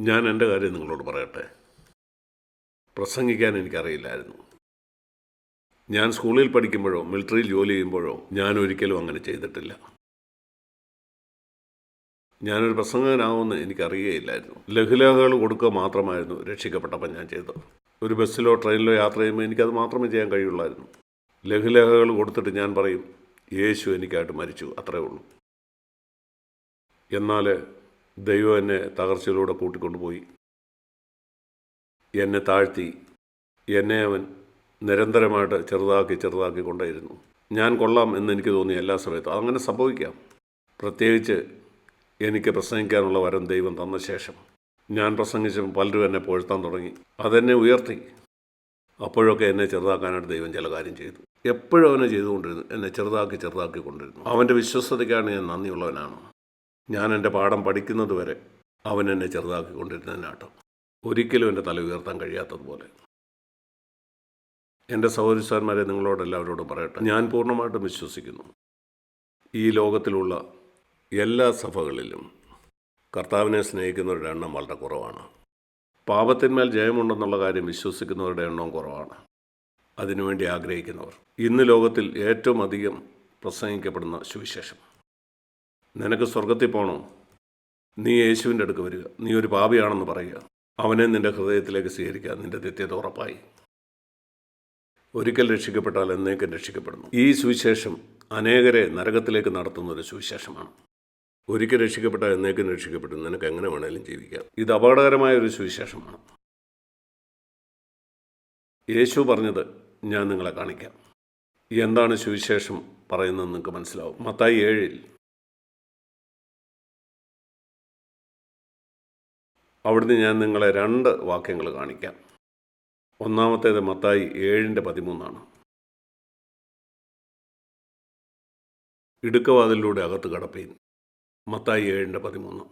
ഞാൻ എന്റെ കാര്യം നിങ്ങളോട് പറയട്ടെ? പ്രസംഗിക്കാൻ എനിക്കറിയില്ലായിരുന്നു. ഞാൻ സ്കൂളിൽ പഠിക്കുമ്പോഴോ മിലിറ്ററിയിൽ ജോലി ചെയ്യുമ്പോഴോ ഞാൻ ഒരിക്കലും അങ്ങനെ ചെയ്തിട്ടില്ല. ഞാനൊരു പ്രസംഗകനാവുമെന്ന് എനിക്കറിയുകയില്ലായിരുന്നു. ലഘുലേഖകൾ കൊടുക്കുക മാത്രമായിരുന്നു രക്ഷിക്കപ്പെട്ടപ്പോൾ ഞാൻ ചെയ്തത്. ഒരു ബസ്സിലോ ട്രെയിനിലോ യാത്ര ചെയ്യുമ്പോൾ എനിക്കത് മാത്രമേ ചെയ്യാൻ കഴിയുള്ളായിരുന്നു. ലഘുലേഖകൾ കൊടുത്തിട്ട് ഞാൻ പറയും യേശു എനിക്കായിട്ട് മരിച്ചു അത്രേ ഉള്ളൂ. എന്നാൽ ദൈവം എന്നെ തകർച്ചയിലൂടെ കൂട്ടിക്കൊണ്ടുപോയി. എന്നെ താഴ്ത്തി എന്നെ അവൻ നിരന്തരമായിട്ട് ചെറുതാക്കി ചെറുതാക്കി കൊണ്ടേയിരുന്നു. ഞാൻ കൊള്ളാം എന്ന് എനിക്ക് തോന്നി എല്ലാ സമയത്തും. അങ്ങനെ സംഭവിക്കാം. പ്രത്യേകിച്ച് എനിക്ക് പ്രസംഗിക്കാനുള്ള വരം ദൈവം തന്ന ശേഷം. ഞാൻ പ്രസംഗിച്ചപ്പോൾ പലരും എന്നെ പുഴത്താൻ തുടങ്ങി. അതെന്നെ ഉയർത്തി. അപ്പോഴൊക്കെ എന്നെ ചെറുതാക്കാനായിട്ട് ദൈവം ചില കാര്യം ചെയ്തു. എപ്പോഴും അവനെ ചെയ്തുകൊണ്ടിരുന്നു. എന്നെ ചെറുതാക്കി ചെറുതാക്കി കൊണ്ടിരുന്നു. അവന്റെ വിശ്വസ്തതയ്ക്കാണ് ഞാൻ നന്ദിയുള്ളവനാണ്. ഞാൻ എന്റെ പാഠം പഠിക്കുന്നത് വരെ അവൻ എന്നെ ചെറുതാക്കിക്കൊണ്ടിരുന്നതിനാട്ടം ഒരിക്കലും എന്റെ തല ഉയർത്താൻ കഴിയാത്തതുപോലെ. എന്റെ സഹോദരിസ്ഥാന്മാരെ നിങ്ങളോടെല്ലാവരോടും പറയട്ടെ. ഞാൻ പൂർണമായിട്ടും വിശ്വസിക്കുന്നു. ഈ ലോകത്തിലുള്ള എല്ലാ സഭകളിലും കർത്താവിനെ സ്നേഹിക്കുന്നവരുടെ എണ്ണം വളരെ കുറവാണ്. പാപത്തിന്മേൽ ജയമുണ്ടെന്നുള്ള കാര്യം വിശ്വസിക്കുന്നവരുടെ എണ്ണവും കുറവാണ്. അതിനുവേണ്ടി ആഗ്രഹിക്കുന്നവർ. ഇന്ന് ലോകത്തിൽ ഏറ്റവും അധികം പ്രസംഗിക്കപ്പെടുന്ന സുവിശേഷം. നിനക്ക് സ്വർഗത്തിൽ പോകണോ നീ യേശുവിന്റെ അടുക്ക് വരിക. നീ ഒരു പാപിയാണെന്ന് പറയുക. അവനെ നിന്റെ ഹൃദയത്തിലേക്ക് സ്വീകരിക്കുക. നിന്റെ നിത്യത ഉറപ്പായി. ഒരിക്കൽ രക്ഷിക്കപ്പെട്ടാൽ എന്നേക്കും രക്ഷിക്കപ്പെടുന്നു. ഈ സുവിശേഷം അനേകരെ നരകത്തിലേക്ക് നടത്തുന്ന ഒരു സുവിശേഷമാണ്. ഒരിക്കൽ രക്ഷിക്കപ്പെട്ടാൽ എന്നേക്കും രക്ഷിക്കപ്പെടും നിനക്ക് എങ്ങനെ വേണേലും ജീവിക്കാം. ഇത് അപകടകരമായ ഒരു സുവിശേഷമാണ്. യേശു പറഞ്ഞത് ഞാൻ നിങ്ങളെ കാണിക്കാം. എന്താണ് സുവിശേഷം പറയുന്നത് നിങ്ങൾക്ക് മനസ്സിലാവും. മത്തായി ഏഴിൽ അവിടുന്ന് ഞാൻ നിങ്ങളെ രണ്ട് വാക്യങ്ങൾ കാണിക്കാം. ഒന്നാമത്തേത് മത്തായി ഏഴിന്റെ പതിമൂന്നാണ്. ഇടുക്കവാതിലൂടെ അകത്ത് കടപ്പീൻ. മത്തായി ഏഴിന്റെ പതിമൂന്ന്.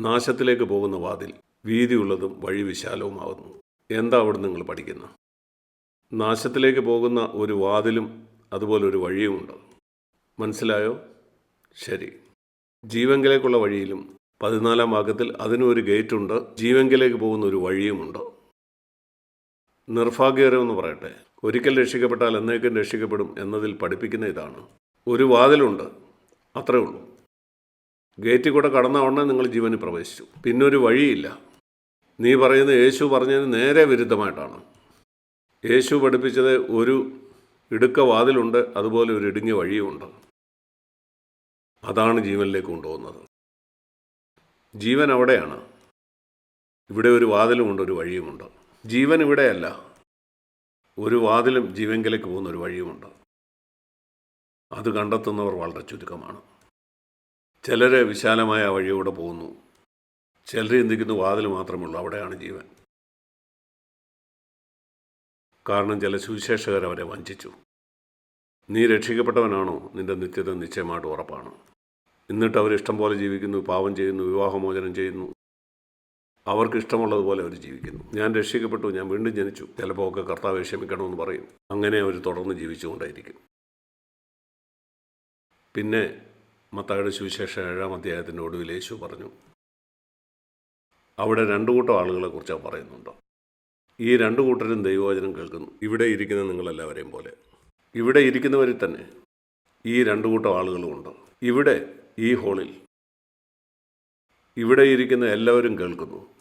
നാശത്തിലേക്ക് പോകുന്ന വാതിൽ വീതിയുള്ളതും വഴി വിശാലവുമാകുന്നു എന്താ അവിടെ നിങ്ങൾ പഠിക്കുന്ന നാശത്തിലേക്ക് പോകുന്ന ഒരു വാതിലും അതുപോലെ ഒരു വഴിയുമുണ്ട്. മനസ്സിലായോ? ശരി. ജീവങ്കിലേക്കുള്ള വഴിയിലും പതിനാലാം ഭാഗത്തിൽ അതിനൊരു ഗേറ്റുണ്ട്. ജീവങ്കിലേക്ക് പോകുന്ന ഒരു വഴിയുമുണ്ട്. നിർഭാഗ്യകരമെന്ന് പറയട്ടെ. ഒരിക്കൽ രക്ഷിക്കപ്പെട്ടാൽ എന്നേക്കും രക്ഷിക്കപ്പെടും എന്നതിൽ പഠിപ്പിക്കുന്ന ഇതാണ്. ഒരു വാതിലുണ്ട്. അത്രേ ഉള്ളൂ. ഗേറ്റിൽ കൂടെ കടന്ന ഉടനെ നിങ്ങൾ ജീവനിൽ പ്രവേശിച്ചു. പിന്നൊരു ഒരു വഴിയില്ല. നീ പറയുന്ന യേശു പറഞ്ഞതിന് നേരെ വിരുദ്ധമായിട്ടാണ്. യേശു പഠിപ്പിച്ചത് ഒരു ഇടുക്ക വാതിലുണ്ട്. അതുപോലെ ഒരു ഇടുങ്ങിയ വഴിയുമുണ്ട്. അതാണ് ജീവനിലേക്ക് കൊണ്ടുപോകുന്നത്. ജീവൻ അവിടെയാണ്. ഇവിടെ ഒരു വാതിലുമുണ്ട് ഒരു വഴിയുമുണ്ട്. ജീവൻ ഇവിടെയല്ല. ഒരു വാതിലും ജീവങ്കിലേക്ക് പോകുന്ന ഒരു വഴിയുമുണ്ട്. അത് കണ്ടെത്തുന്നവർ വളരെ ചുരുക്കമാണ്. ചിലർ വിശാലമായ വഴിയൂടെ പോകുന്നു. ചിലർ ചിന്തിക്കുന്നു വാതിൽ മാത്രമേ ഉള്ളൂ അവിടെയാണ് ജീവൻ. കാരണം ചില സുവിശേഷകർ അവരെ വഞ്ചിച്ചു. നീ രക്ഷിക്കപ്പെട്ടവനാണോ? നിന്റെ നിത്യത നിശ്ചയമായിട്ട് ഉറപ്പാണ്. എന്നിട്ട് അവർ ഇഷ്ടം പോലെ ജീവിക്കുന്നു പാവം ചെയ്യുന്നു വിവാഹമോചനം ചെയ്യുന്നു. അവർക്ക് ഇഷ്ടമുള്ളതുപോലെ അവർ ജീവിക്കുന്നു. ഞാൻ രക്ഷിക്കപ്പെട്ടു ഞാൻ വീണ്ടും ജനിച്ചു. ചിലപ്പോൾ ഒക്കെ കർത്താവ് ക്ഷമിക്കണമെന്ന് പറയും. അങ്ങനെ അവർ തുടർന്ന് ജീവിച്ചുകൊണ്ടായിരിക്കും. പിന്നെ മത്തായുടെ സുവിശേഷ ഏഴാം അധ്യായത്തിന്റെ ഒടുവിൽ യേശു പറഞ്ഞു അവിടെ രണ്ടു കൂട്ടം ആളുകളെ കുറിച്ചാണ് പറയുന്നുണ്ട്? ഈ രണ്ടു കൂട്ടരും ദൈവവചനം കേൾക്കുന്നു. ഇവിടെ ഇരിക്കുന്ന നിങ്ങളെല്ലാവരെയും പോലെ. ഇവിടെ ഇരിക്കുന്നവരിൽ തന്നെ ഈ രണ്ടു കൂട്ടം ആളുകളുമുണ്ട് ഇവിടെ ഈ ഹോളിൽ. ഇവിടെ ഇരിക്കുന്ന എല്ലാവരും കേൾക്കുന്നു.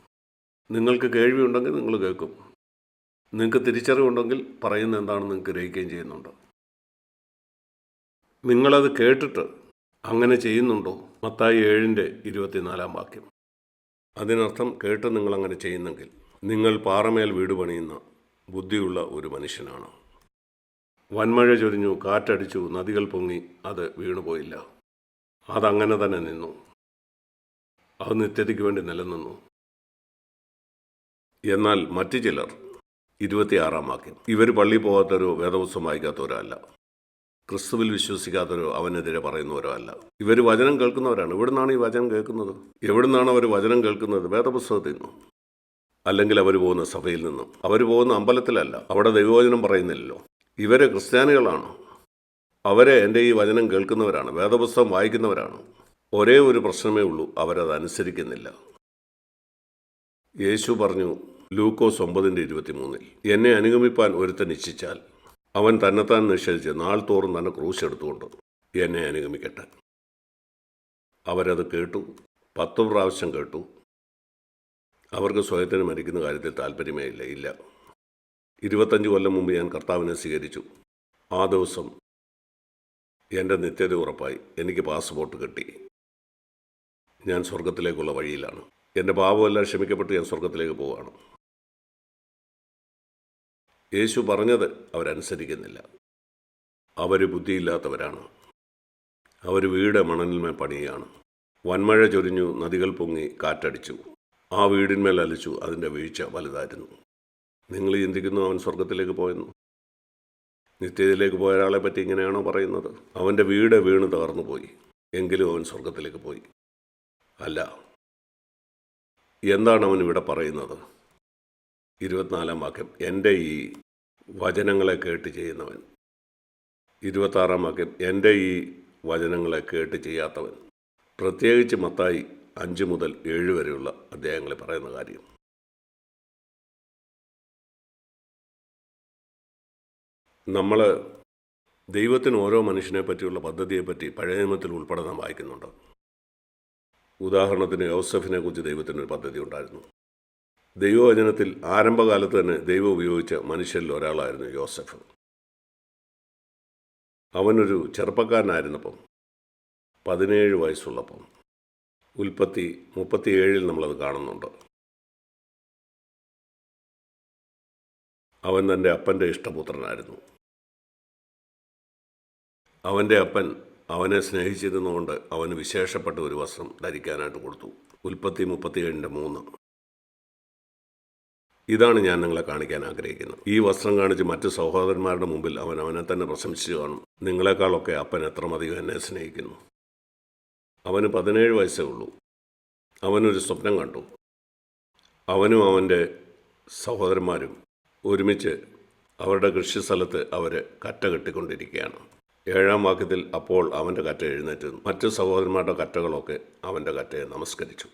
നിങ്ങൾക്ക് കേൾവിയുണ്ടെങ്കിൽ നിങ്ങൾ കേൾക്കും. നിങ്ങൾക്ക് തിരിച്ചറിവുണ്ടെങ്കിൽ പറയുന്ന എന്താണെന്ന് നിങ്ങൾക്ക് ഗ്രഹിക്കുകയും ചെയ്യുന്നുണ്ട്. നിങ്ങളത് കേട്ടിട്ട് അങ്ങനെ ചെയ്യുന്നുണ്ടോ? മത്തായി ഏഴിന്റെ ഇരുപത്തിനാലാം വാക്യം. അതിനർത്ഥം കേട്ട് നിങ്ങളങ്ങനെ ചെയ്യുന്നെങ്കിൽ നിങ്ങൾ പാറമേൽ വീട് പണിയുന്ന ബുദ്ധിയുള്ള ഒരു മനുഷ്യനാണ്. വൻമഴ ചൊരിഞ്ഞു കാറ്റടിച്ചു നദികൾ പൊങ്ങി അത് വീണുപോയില്ല. അതങ്ങനെ തന്നെ നിന്നു. അത് നിത്യതയ്ക്ക് വേണ്ടി നിലനിന്നു. എന്നാൽ മറ്റു ചിലർ ഇരുപത്തിയാറാം വാക്യം ഇവർ പള്ളി പോകാത്തവരോ വേദപുസ്തകം വായിക്കാത്തവരോ അല്ല ക്രിസ്തുവിൽ വിശ്വസിക്കാത്തവരോ അവനെതിരെ പറയുന്നവരോ അല്ല ഇവർ വചനം കേൾക്കുന്നവരാണ്. എവിടുന്നാണ് ഈ വചനം കേൾക്കുന്നത്? എവിടുന്നാണ് അവർ വചനം കേൾക്കുന്നത്? വേദപുസ്തകത്തിൽ നിന്നും. അല്ലെങ്കിൽ അവർ പോകുന്ന സഭയിൽ നിന്നും. അവർ പോകുന്ന അമ്പലത്തിലല്ല. അവിടെ ദൈവവചനം പറയുന്നില്ലല്ലോ. ഇവരെ ക്രിസ്ത്യാനികളാണ്. അവരെ എന്റെ ഈ വചനം കേൾക്കുന്നവരാണ് വേദപുസ്തകം വായിക്കുന്നവരാണ്. ഒരേ ഒരു പ്രശ്നമേ ഉള്ളൂ അവരത് അനുസരിക്കുന്നില്ല. യേശു പറഞ്ഞു ലൂക്കോസ് ഒമ്പതിന്റെ ഇരുപത്തിമൂന്നിൽ എന്നെ അനുഗമിപ്പാൻ ഒരുത്തൻ ഇച്ഛിച്ചാൽ അവൻ തന്നെത്താൻ നിഷേധിച്ച് നാൾ തോറും തന്നെ ക്രൂശ് എടുത്തുകൊണ്ട് എന്നെ അനുഗമിക്കട്ടെ. അവരത് കേട്ടു പത്ത് പ്രാവശ്യം കേട്ടു. അവർക്ക് സ്വയത്തിന് മരിക്കുന്ന കാര്യത്തിൽ താല്പര്യമേ ഇല്ല ഇല്ല. ഇരുപത്തഞ്ച് കൊല്ലം മുമ്പ് ഞാൻ കർത്താവിനെ സ്വീകരിച്ചു. ആ ദിവസം എന്റെ നിത്യത ഉറപ്പായി. എനിക്ക് പാസ്പോർട്ട് കിട്ടി. ഞാൻ സ്വർഗത്തിലേക്കുള്ള വഴിയിലാണ്. എന്റെ പാപമെല്ലാം ക്ഷമിക്കപ്പെട്ട് ഞാൻ സ്വർഗത്തിലേക്ക് പോവുകയാണ് യേശു പറഞ്ഞത് അവരനുസരിക്കുന്നില്ല. അവർ ബുദ്ധിയില്ലാത്തവരാണ്. അവർ വീട് മണലിന്മേൽ പണിയാണ് വൻമഴ ചൊരിഞ്ഞു നദികൾ പൊങ്ങി കാറ്റടിച്ചു. ആ വീടിന്മേൽ അലിച്ചു അതിന്റെ വീഴ്ച വലുതായിരുന്നു. നിങ്ങൾ ചിന്തിക്കുന്നു അവൻ സ്വർഗത്തിലേക്ക് പോയെന്ന്? നിത്യതയിലേക്ക് പോയ ഒരാളെ പറ്റി ഇങ്ങനെയാണോ പറയുന്നത്? അവന്റെ വീട് വീണ് തകർന്നു പോയി. എങ്കിലും അവൻ സ്വർഗത്തിലേക്ക് പോയി. അല്ല. എന്താണ് അവൻ ഇവിടെ പറയുന്നത്? ഇരുപത്തിനാലാം വാക്യം. എന്റെ ഈ വചനങ്ങളെ കേട്ട് ചെയ്യുന്നവൻ. ഇരുപത്താറാം വാക്യം. എന്റെ ഈ വചനങ്ങളെ കേട്ട് ചെയ്യാത്തവൻ. പ്രത്യേകിച്ച് മത്തായി അഞ്ച് മുതൽ ഏഴ് വരെയുള്ള അദ്ദേഹങ്ങളെ പറയുന്ന കാര്യം. നമ്മൾ ദൈവത്തിന് ഓരോ മനുഷ്യനെ പറ്റിയുള്ള പദ്ധതിയെപ്പറ്റി പഴയ നിയമത്തിൽ ഉൾപ്പെടെ നാം വായിക്കുന്നുണ്ട്? ഉദാഹരണത്തിന് യോസഫിനെ കുറിച്ച് ദൈവത്തിനൊരു പദ്ധതി ഉണ്ടായിരുന്നു. ദൈവവചനത്തിൽ ആരംഭകാലത്ത് തന്നെ ദൈവം ഉപയോഗിച്ച മനുഷ്യരിൽ ഒരാളായിരുന്നു യോസഫ്. അവനൊരു ചെറുപ്പക്കാരനായിരുന്നപ്പം പതിനേഴ് വയസ്സുള്ളപ്പം ഉൽപ്പത്തി മുപ്പത്തിയേഴിൽ നമ്മളത് കാണുന്നുണ്ട്. അവൻ തന്റെ അപ്പന്റെ ഇഷ്ടപുത്രനായിരുന്നു. അവന്റെ അപ്പൻ അവനെ സ്നേഹിച്ചിരുന്നുകൊണ്ട് അവന് വിശേഷപ്പെട്ട ഒരു വസ്ത്രം ധരിക്കാനായിട്ട് കൊടുത്തു. ഉൽപ്പത്തി മുപ്പത്തിയേഴിന്റെ മൂന്ന്. ഇതാണ് ഞാൻ നിങ്ങളെ കാണിക്കാൻ ആഗ്രഹിക്കുന്നത്. ഈ വസ്ത്രം കാണിച്ച് മറ്റ് സഹോദരന്മാരുടെ മുമ്പിൽ അവൻ അവനെ തന്നെ പ്രശംസിച്ചു കാണും. നിങ്ങളെക്കാളൊക്കെ അപ്പൻ എത്രമധികം എന്നെ സ്നേഹിക്കുന്നു. അവന് പതിനേഴ് വയസ്സേ ഉള്ളൂ. അവനൊരു സ്വപ്നം കണ്ടു. അവനും അവന്റെ സഹോദരന്മാരും ഒരുമിച്ച് അവരുടെ കൃഷി കൃഷിസ്ഥലത്ത് അവർ കറ്റ കെട്ടിക്കൊണ്ടിരിക്കുകയാണ്. ഏഴാം വാക്യത്തിൽ അപ്പോൾ അവന്റെ കറ്റ എഴുന്നേറ്റ് മറ്റു സഹോദരന്മാരുടെ കറ്റകളൊക്കെ അവന്റെ കറ്റയെ നമസ്കരിച്ചു.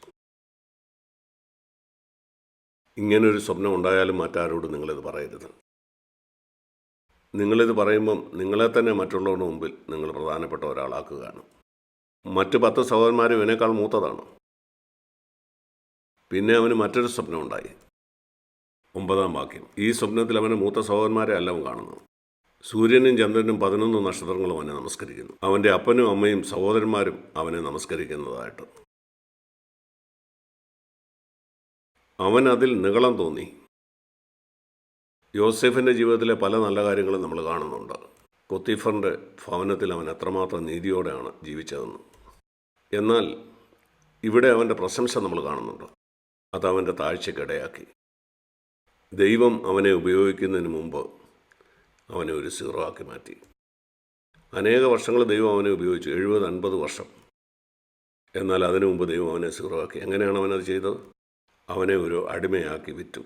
ഇങ്ങനൊരു സ്വപ്നം ഉണ്ടായാലും മറ്റാരോടും നിങ്ങളിത് പറയരുത്. നിങ്ങളിത് പറയുമ്പം നിങ്ങളെ തന്നെ മറ്റുള്ളവരുടെ മുമ്പിൽ നിങ്ങൾ പ്രധാനപ്പെട്ട ഒരാളാക്കുകയാണ്. മറ്റ് പത്ത് സഹോദരന്മാരും ഇവനേക്കാൾ മൂത്തതാണ്. പിന്നെ അവന് മറ്റൊരു സ്വപ്നം ഉണ്ടായി. ഒമ്പതാം വാക്യം. ഈ സ്വപ്നത്തിൽ അവന് മൂത്ത സഹോദരന്മാരെ അല്ല കാണുന്നു സൂര്യനും ചന്ദ്രനും പതിനൊന്ന് നക്ഷത്രങ്ങളും അവനെ നമസ്കരിക്കുന്നു. അവന്റെ അപ്പനും അമ്മയും സഹോദരന്മാരും അവനെ നമസ്കരിക്കുന്നതായിട്ട്. അവൻ അതിൽ നികളം തോന്നി. യോസെഫിന്റെ ജീവിതത്തിലെ പല നല്ല കാര്യങ്ങളും നമ്മൾ കാണുന്നുണ്ട്. കൊത്തീഫറിന്റെ ഭവനത്തിൽ അവൻ എത്രമാത്രം നീതിയോടെയാണ് ജീവിച്ചതെന്ന്. എന്നാൽ ഇവിടെ അവന്റെ പ്രശംസ നമ്മൾ കാണുന്നുണ്ട്. അത് അവന്റെ താഴ്ചക്കിടയാക്കി ദൈവം അവനെ ഉപയോഗിക്കുന്നതിന് മുമ്പ് അവനെ ഒരു സീറോ ആക്കി മാറ്റി. അനേക വർഷങ്ങൾ ദൈവം അവനെ ഉപയോഗിച്ചു. എഴുപത് അൻപത് വർഷം. എന്നാൽ അതിനു മുമ്പ് ദൈവം അവനെ സീറോ ആക്കി എങ്ങനെയാണ് അവനത് ചെയ്തത്? അവനെ ഒരു അടിമയാക്കി വിറ്റു.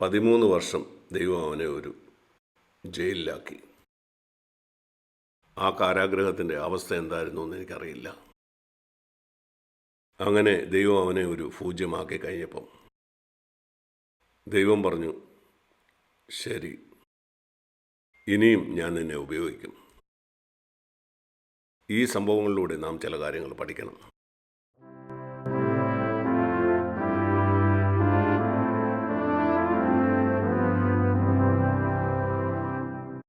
പതിമൂന്ന് വർഷം ദൈവം അവനെ ഒരു ജയിലിലാക്കി. ആ കാരാഗ്രഹത്തിന്റെ അവസ്ഥ എന്തായിരുന്നു എന്ന് എനിക്കറിയില്ല. അങ്ങനെ ദൈവം അവനെ ഒരു പൂജ്യമാക്കി കഴിഞ്ഞപ്പം ദൈവം പറഞ്ഞു ശരി ഇനിയും ഞാൻ എന്നെ ഉപയോഗിക്കും. ഈ സംഭവങ്ങളിലൂടെ നാം ചില കാര്യങ്ങൾ പഠിക്കണം.